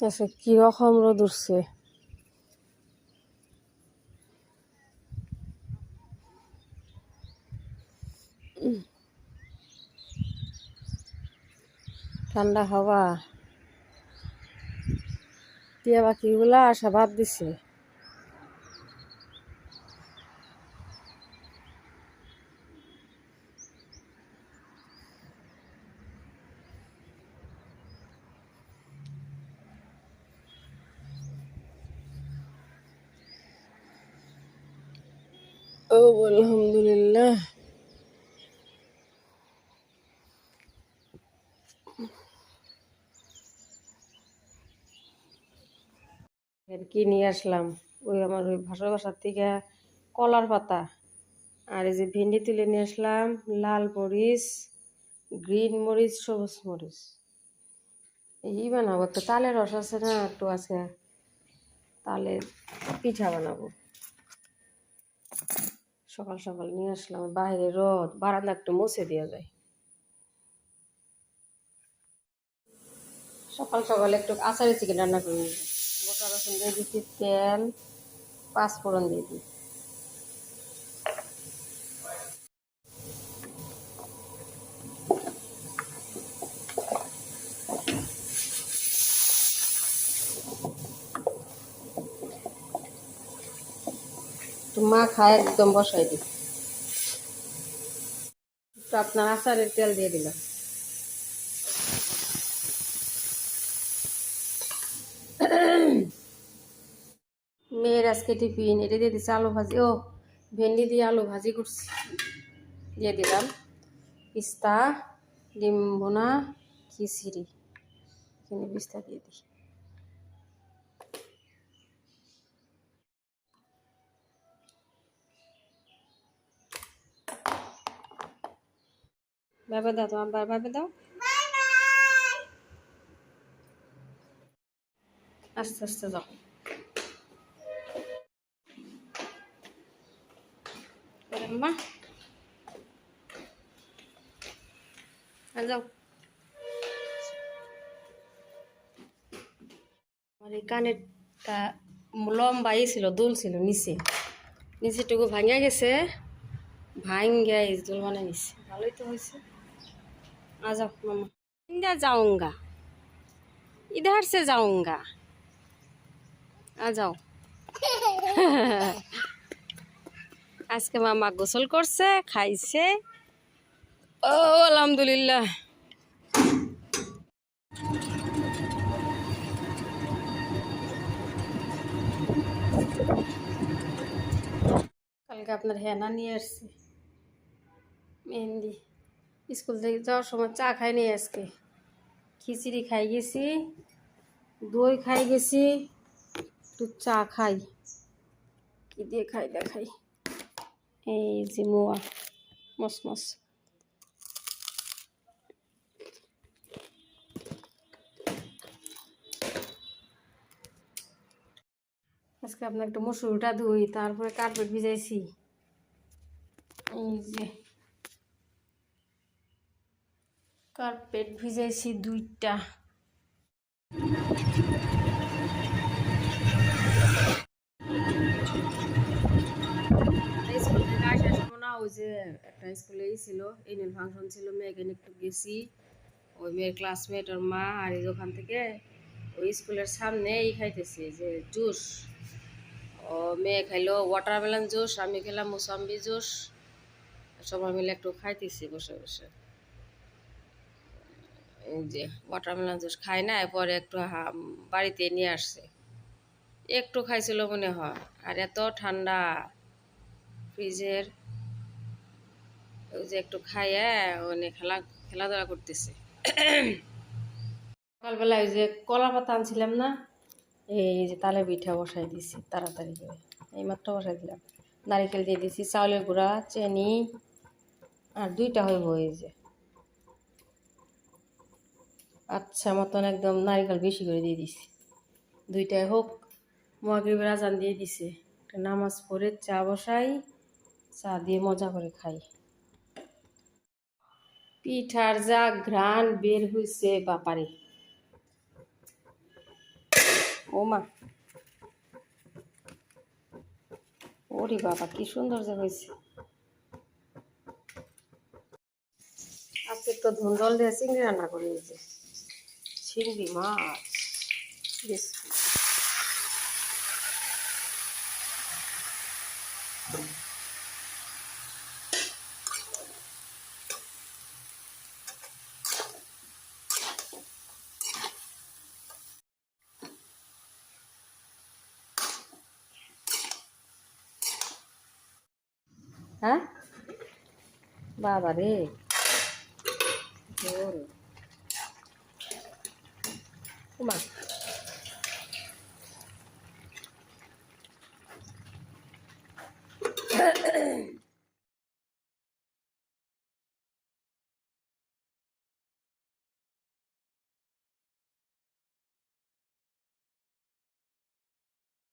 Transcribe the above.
আচ্ছা কীরকম রোদ উঠছে। ঠান্ডা হাওয়া টিয়া বাকিগুলা আসা বাদ দিছে ও, আলহামদুলিল্লাহ। কি নিয়ে আসলাম? ওই আমার ওই ভাষা ভাষার থেকে কলার পাতা। আর এই যে ভেন্ডি তুলে নিয়ে আসলাম, লাল মরিচ, গ্রিন মরিচ, সবুজ মরিচ। এই বানাবো তো, তালের রস আছে না, একটু আছে তালের পিঠা বানাবো। সকাল সকাল নিয়ে আসলাম বাইরে রোদ, বারান্দা একটু মুছে দেওয়া যায় সকাল সকাল একটু আচারে চিকেন রান্না করে। গোটা রসুন দিয়ে দিচ্ছি তেল পাঁচ ফোড়ন দিয়ে দিই একটু মা খায়, একদম বসাই দিই। একটু আপনার আচারের তেল দিয়ে দিলাম। মেয়ের আজকে টিফিন, এটা দিয়ে দিচ্ছে আলু ভাজি। ও, ভেন্ডি দিয়ে আলু ভাজি করছি। দিয়ে দিলাম পিস্তা, ডিম বোনা খিচুড়ি। এখানে পিস্তা দিয়ে দিই। ভাবে দাও, তোমার বার ভাবে দাও। আস্তে আস্তে যাও। মা। লম্বাই ছিল, দুল ছিল নিচে। নিচেটুকু ভাঙিয়া গেছে ভাঙ্গিয়া এই দুল বানিয়ে নিছে। ভালোই তো হয়েছে। आ जाओ मामा इधर जाऊंगा इधर से जाऊंगा आ जाओ আজকে মামা গোসল করছে খাইছে ও আলহামদুলিল্লাহ কালকে আপনার হেনা নিয়ে আসছি মেহেন্দি স্কুল থেকে যাওয়ার সময় চা খাই নি আজকে। খিচুড়ি খাই গেছি, দই খাই গেছি, একটু চা খাই। কি দিয়ে খাই দেখাই। এই যে মোয়া মস মস আজকে আপনার একটু মসুরটা ধুই, তারপরে কার্পেট ভিজাইছি। এই যে। কার্পেট ভিজাইছি দুইটা। ওই যে একটা স্কুলেই ছিল এনুয়াল ফাংশন ছিল মেয়েকে নিয়ে একটু গেছি। ওই মেয়ের ক্লাসমেট ওর মা, আর এই ওখান থেকে ওই স্কুলের সামনে এই খাইতেছি যে জুস। ও মেয়ে খাইলো ওয়াটারমেলন জুস, আমি খেলাম মুসাম্বি জুস। সবাই মিলে একটু খাইতেছি বসে বসে। যে ওয়াটারমেলন জুস খাই না, এরপরে একটু বাড়িতে নিয়ে আসছে। একটু খাইছিল মনে হয়, আর এত ঠান্ডা। ফ্রিজের যে একটু খাইয়ে ওনে খেলা, খেলাধুলা করতেছে। সকালবেলা ওই যে কলা পাতা আনছিলাম না, এই যে তালে পিঠা বসাই দিছি, তাড়াতাড়ি করে। এই মাত্র বসাই দিলাম। নারিকেল দিয়ে দিছি, চাউলের গুঁড়া, চিনি, আর দুইটা এই যে। আচ্ছা মতন একদম নারিকেল বেশি করে দিয়ে দিছি। দুইটাই হোক, মহাগরিবের আজান দিয়ে দিছে। নামাজ পড়ে চা বসাই, চা দিয়ে মজা করে খাই। পিঠার যা ঘ্রাণ বের হইছে, বাপারে। ও মা। ওরে বাবা, কি সুন্দর যে হয়েছে আজকে তো ধুন জল দিয়ে চিংড়ি রান্না করে নিয়েছে চিংড়ি মাছ বেশ হ্যাঁ বাবা রে Uma. Ahem.